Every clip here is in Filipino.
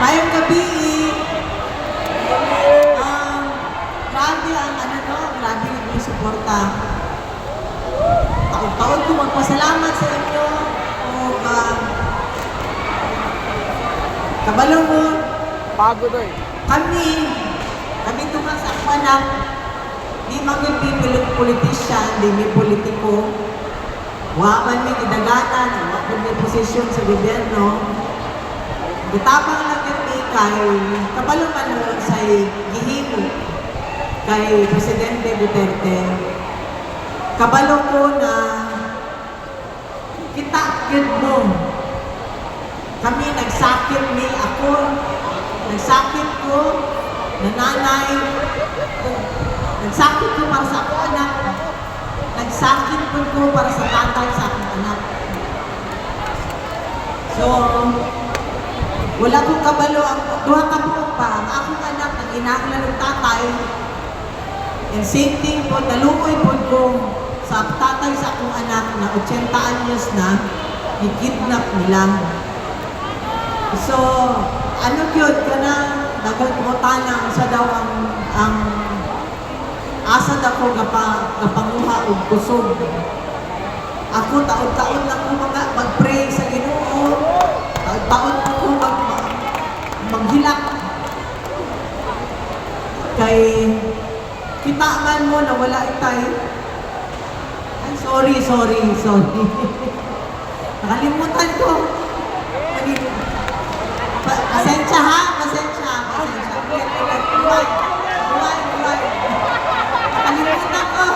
Mayong gabi, um, grabe ang ano no, grabe naging suporta. Taon-taon ko magpasalamat sa inyo o um, kabalo mo. Pagod eh. Kami, kami tunga sa akwanang di magiging politician, di may politiko. Waman may idagatan, waman may posisyon sa gobyerno. Gitapang kay kabalo man mo sa gihimo kay Presidente Duterte. Kabalo ko na kita yun mo. Kami nagsakit ni ako, nagsakit ko, nananay, nagsakit ko para sa ako anak, nagsakit po ko para sa tatay sa akong anak. So, wala kong kabalo, ang duha ka buok pa, ang akong anak, nang inakla ng tatay, and same thing po, naluoy po ko sa tatay sa akong anak na 80 anyos na, i-kidnap nila. So, ano yun, ka na, tanang sa daw ang, ang asa na ko gapa, gapanguha o kusog. Ako, taon-taon na ko mga mag-pray sa ginoo. Taon-taon maghilak. Kay, kita man mo na wala itay. Ay, sorry, sorry, sorry. Nakalimutan ko. Pasensya ha, pasensya, pasensya. Ulit, ulit, buhay, buhay, buhay. Nakalimutan ko.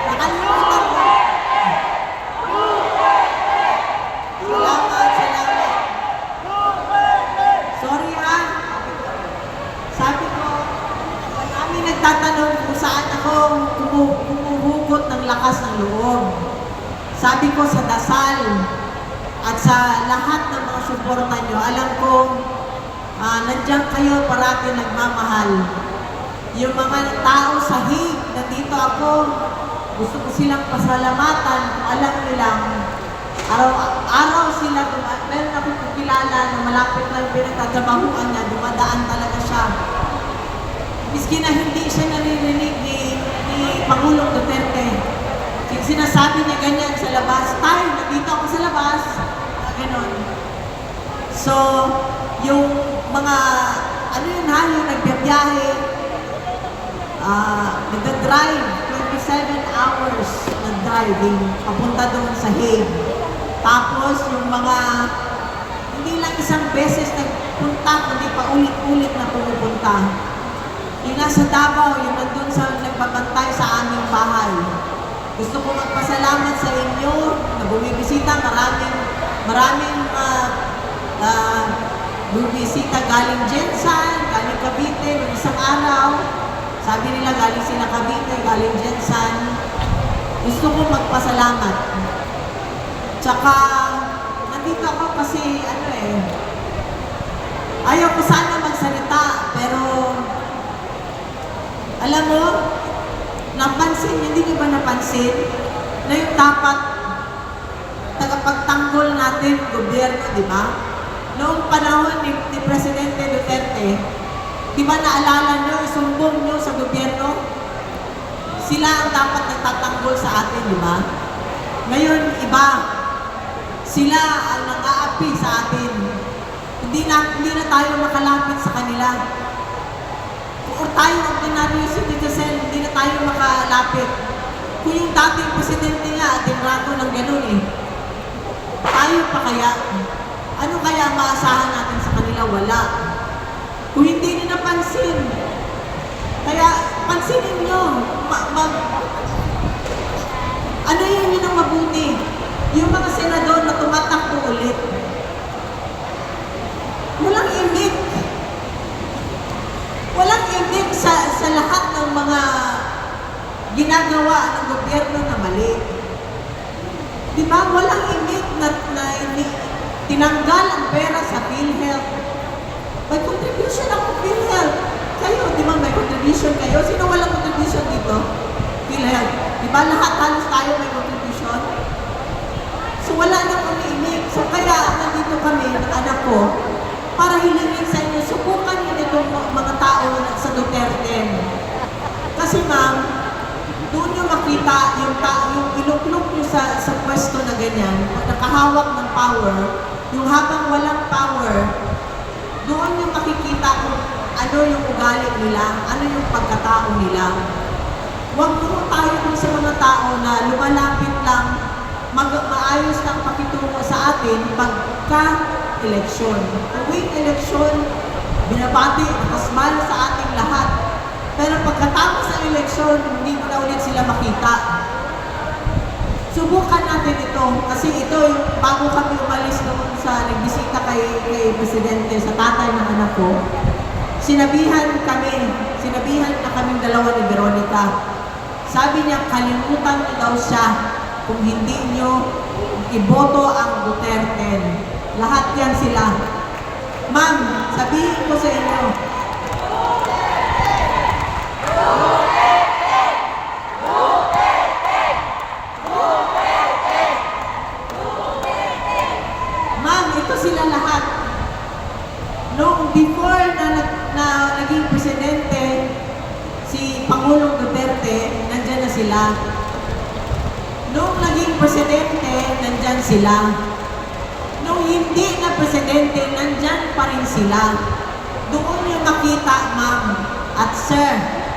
Nakalimutan ko. Salamat, salamat. Sorry ha. Sabi ko, kami nagtatanong kung saan ako kumuhugot ng lakas ng loob. Sabi ko sa dasal at sa lahat ng mga suporta nyo, alam ko ah, nandiyan kayo parati nagmamahal. Yung mga tao sa hig, nandito ako, gusto ko silang pasalamatan kung alam nilang araw, araw sila, meron ako kilala na malapit na yung pinagtatrabahuan niya, dumadaan talaga siya. Miski na hindi siya naririnig ni, Pangulong Duterte. Yung sinasabi niya ganyan sa labas, tayo, nandito ako sa labas, ganon. So, yung mga, ano yun ha, yung nagbibiyahe, ah, nagda-drive, 27 hours na driving, papunta doon sa Hague. Tapos, yung mga, hindi lang isang beses nagpunta, kundi pa ulit-ulit na pumupunta. Yung nasa Davao, yung nandun sa nagbabantay sa aming bahay. Gusto ko magpasalamat sa inyo na bumibisita. Maraming, maraming uh, uh, bumibisita galing Jensan, galing Cavite, ng isang araw. Sabi nila galing sila Cavite, galing Jensan. Gusto ko magpasalamat. Tsaka, nandito ako kasi, ano eh, ayaw ko sana magsalita, pero alam mo, napansin, hindi niyo ba napansin na yung dapat tagapagtanggol natin gobyerno, di ba? Noong panahon ni, ni Presidente Duterte, di ba naalala niyo, isumbong niyo sa gobyerno? Sila ang dapat nagtatanggol sa atin, di ba? Ngayon, iba. Sila ang nang-aapi sa atin. Hindi na, hindi na tayo makalapit sa kanila or tayo ordinary citizen, hindi na tayo makalapit. Kung yung dating presidente nga, tinrato ng ganun eh. Tayo pa kaya? Ano kaya maasahan natin sa kanila? Wala. Kung hindi nila pansin, kaya pansinin nyo, ma- mag, ano yun yun ang mabuti? Yung mga senador na tumatakbo ulit, walang imik. Walang imig sa, sa lahat ng mga ginagawa ng gobyerno na mali. Di ba? Walang imig na, na tinanggal ang pera sa PhilHealth. May contribution ako PhilHealth. Kayo, di ba may contribution kayo? Sino walang contribution dito? PhilHealth. Di ba lahat halos tayo may contribution? So wala nang umiimig. So kaya nandito kami anak ko para hilingin sa inyo, subukan niyo itong mga tao doon nyo makita yung, ta yung nyo sa, sa pwesto na ganyan, pag nakahawak ng power, yung habang walang power, doon nyo makikita kung ano yung ugali nila, ano yung pagkatao nila. Huwag mo tayo dun sa mga tao na lumalapit lang, mag maayos lang pakitungo sa atin pagka-eleksyon. Tuwing eleksyon, binabati, nakasmal sa ating lahat pero pagkatapos ng eleksyon, hindi mo na ulit sila makita. Subukan natin ito kasi ito yung bago kami umalis noon sa nagbisita kay, kay Presidente sa tatay ng anak ko, sinabihan kami, sinabihan na kaming dalawa ni Veronica. Sabi niya, kalimutan niyo daw siya kung hindi niyo iboto ang Duterte. Lahat yan sila. Ma'am, sabihin ko sa inyo, Ma'am, ito sila lahat. Noong before na, nag- na naging presidente, si Pangulong Duterte, sila. Noong naging presidente, nandyan sila. Noong hindi na presidente, nandyan pa rin sila. Doon yung makita, ma'am, at sir.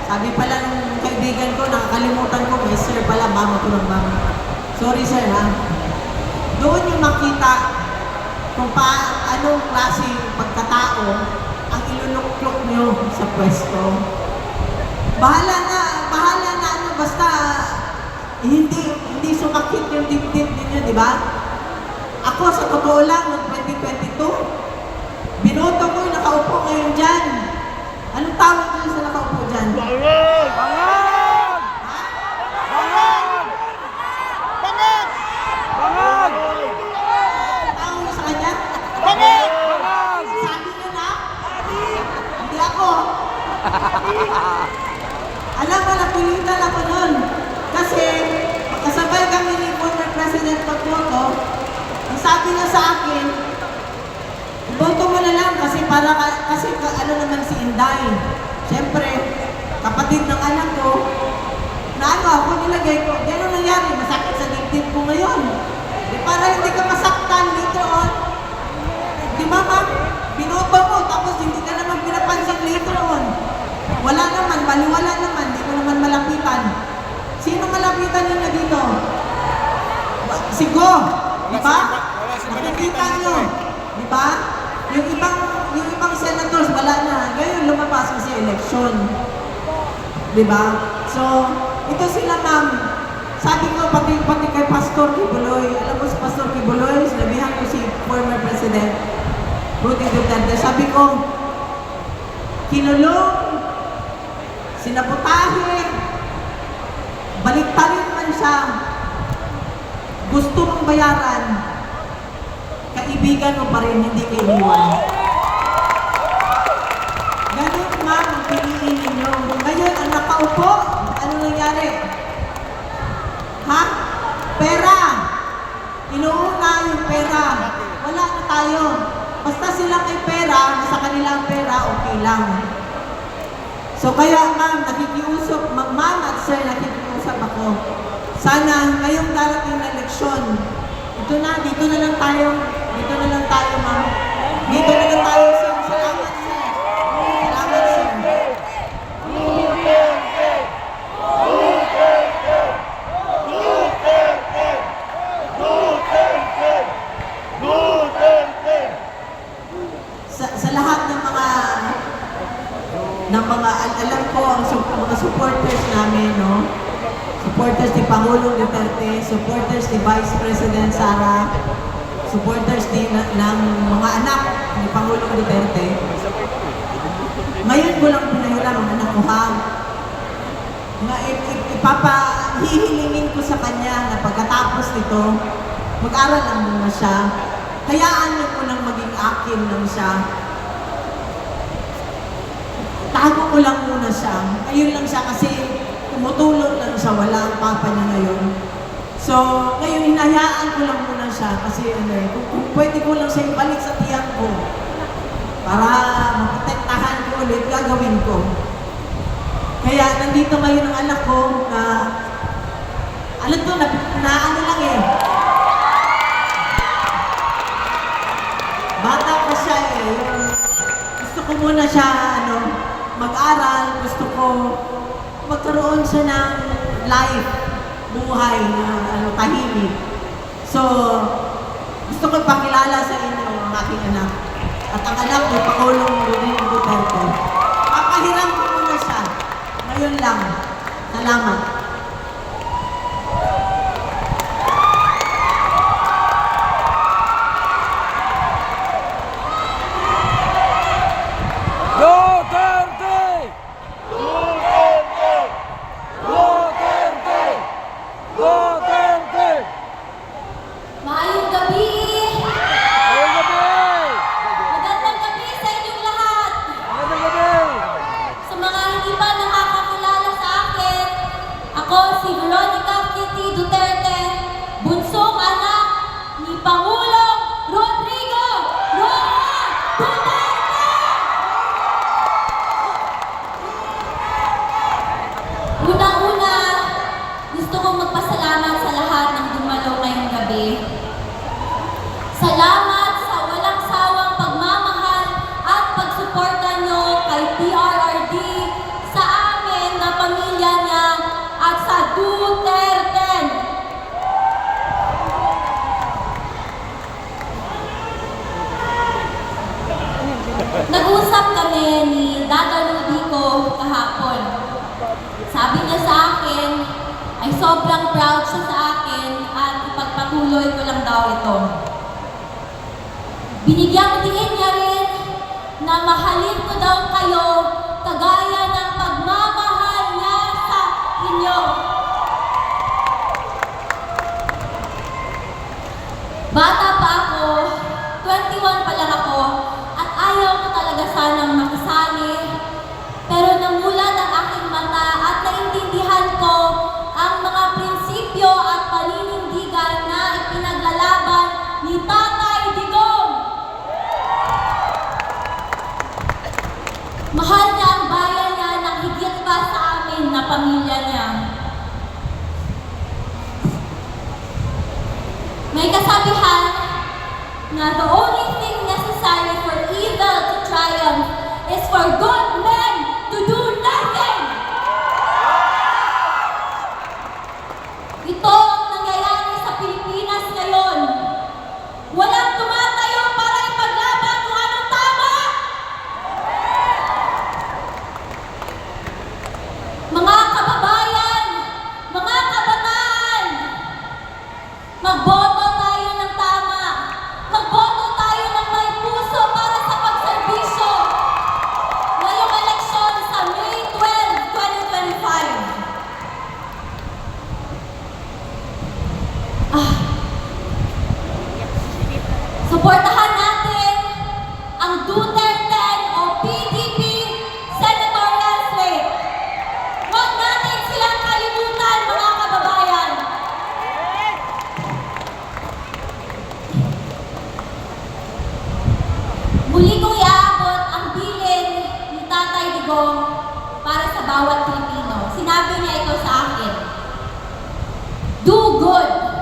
Sabi pala ng kaibigan ko, nakakalimutan ko, may sir pala, ma'am ako ng ma'am. Sorry sir ha. Doon yung makita kung pa anong klaseng pagkatao ang iluluklok nyo sa pwesto. Bahala na, basta hindi hindi sumakit yung dibdib ninyo, di ba? Ako sa totoo lang, noong 2022, binoto ko yung nakaupo ngayon dyan. Anong tawag nyo sa nakaupo dyan? Bangag! Bangag! Bangag! Bangag! Bangag! Tawag nyo sa kanya? Bangag! Bangag! Sabi nyo na? Hindi ako. Alam mo, napilitan ako nun. Kasi, kasabay kami ni former President Pagboto, ang sabi niya sa akin, boto mo na lang kasi para ka- kasi ka- ano naman si Inday. Siyempre, kapatid ng anak ko, na ano ako nilagay ko, gano'n nangyari, masakit sa dibdib ko ngayon. Di para hindi ka masaktan later on, Di ba, ma'am? Binoto mo, tapos hindi ka naman pinapansin later on. Wala naman, baliwala naman, naman malapitan. Sino malapitan ninyo dito? Si Go, di ba? Nakikita malapitan nyo, eh. di ba? Yung ibang, yung ibang senators, wala na. Ngayon, lumabas kasi election. Di ba? So, ito sila, ma'am. Sabi ko, pati, pati kay Pastor Kibuloy, alam mo si Pastor Kibuloy, sinabihan ko si former President Rudy Duterte, sabi ko, kinulong, sinabotahe, baliktarin man siya, gusto mong bayaran, kaibigan mo pa rin, hindi ka iniwan. Ganun ma'am ang piliin ninyo. Ngayon, ang nakaupo, ano nangyari? Ha? Pera. Inuuna yung pera. Wala na tayo. Basta sila may pera, sa kanilang pera, okay lang. So kaya ma'am, nakikiusap, ma- ma'am at sir, nakikiusap ako. Sana ngayong darating na eleksyon, ito na, dito na lang tayo. Dito na lang tayo, ma'am. Dito na lang tayo, sir. Salamat, sir. Salamat, sir. sa, sa lahat ng mga ng mga al- alam ko ang su- mga supporters namin no? Supporters ni Pangulong Duterte supporters ni Vice President Sara supporters na, ng mga anak ni Pangulong Duterte. Ngayon ko lang pinahiram ang anak ko ha? Ip- ipapa ko sa kanya na pagkatapos nito mag-aral lang muna siya. Hayaan niyo ko nang maging akin lang siya itago ko lang muna siya. Ayun lang siya kasi tumutulog lang siya, wala ang papa niya ngayon. So, ngayon hinayaan ko lang muna siya kasi ano, eh, kung, kung pwede ko lang siya ibalik sa tiyak ko para maprotektahan ko ulit, gagawin ko. Kaya nandito ngayon ang anak ko na alam ko, na, na ano lang eh. Bata pa siya eh. Gusto ko muna siya, ano, mag-aral, gusto ko magkaroon siya ng life, buhay na ano, tahimik. So, gusto ko pakilala sa inyo ang aking anak. At ang anak ko, Pakulong Rubin Duterte. Papahiram ko muna siya. Ngayon lang. Salamat. sobrang proud siya sa akin at ipagpatuloy ko lang daw ito. Binigyang diin niya rin na mahalin ko daw kayo kagaya ng pagmamahal niya sa inyo. Bata pa ako, 21 pa mag 영혼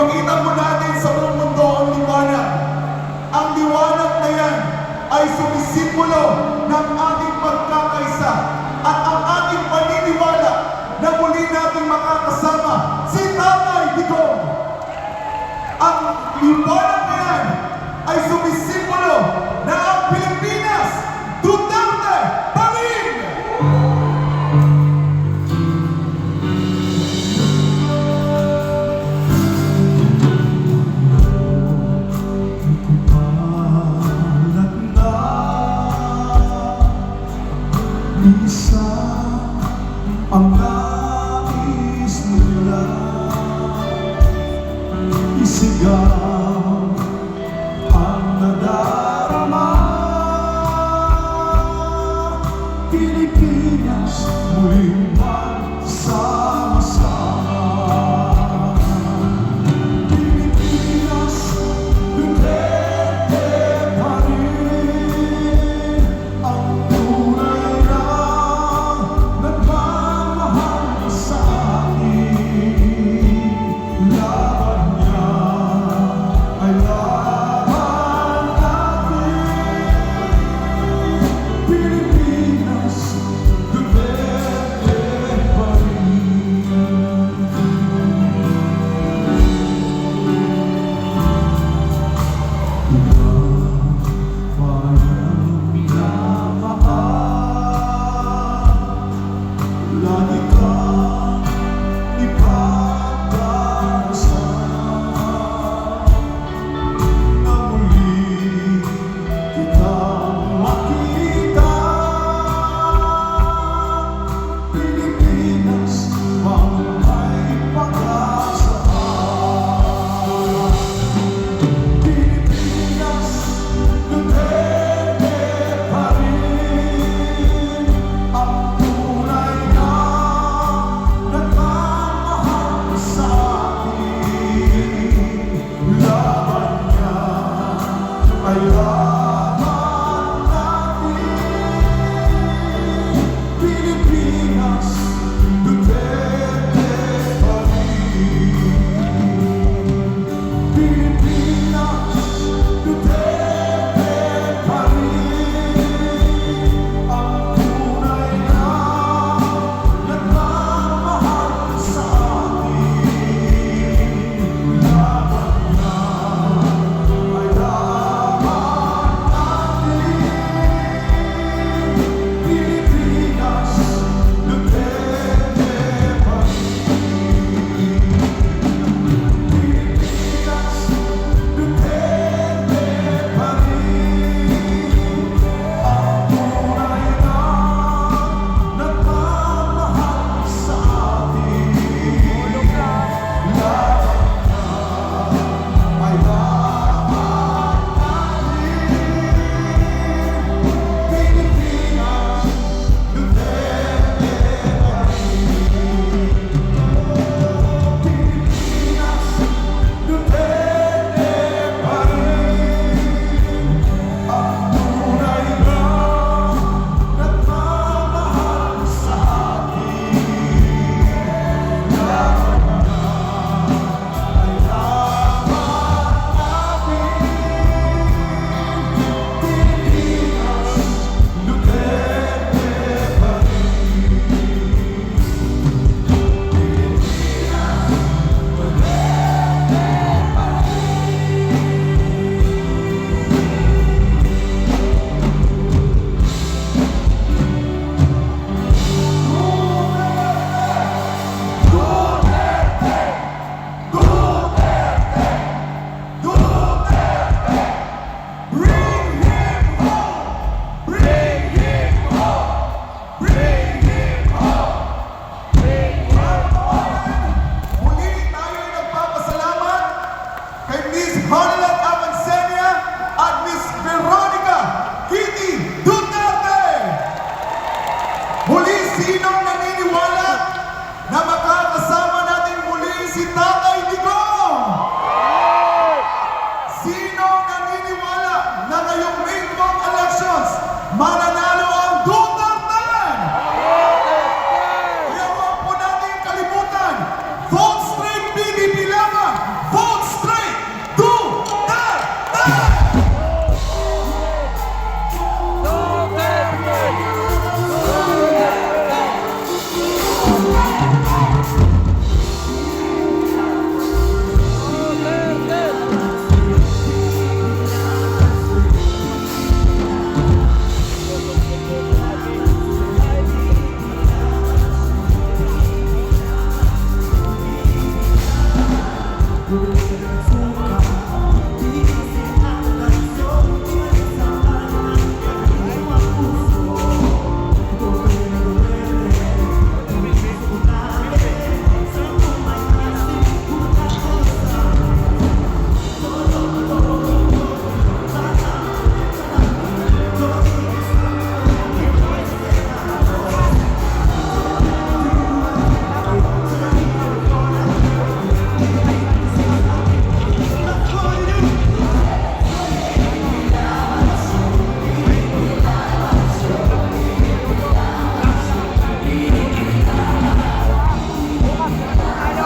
Ipakita po natin sa buong mundo ang liwanag. Ang liwanag na yan ay sumisimbolo ng ating pagkakaisa at ang ating paniniwala na muli nating makakasama si Tatay Digong. Ang liwanag good for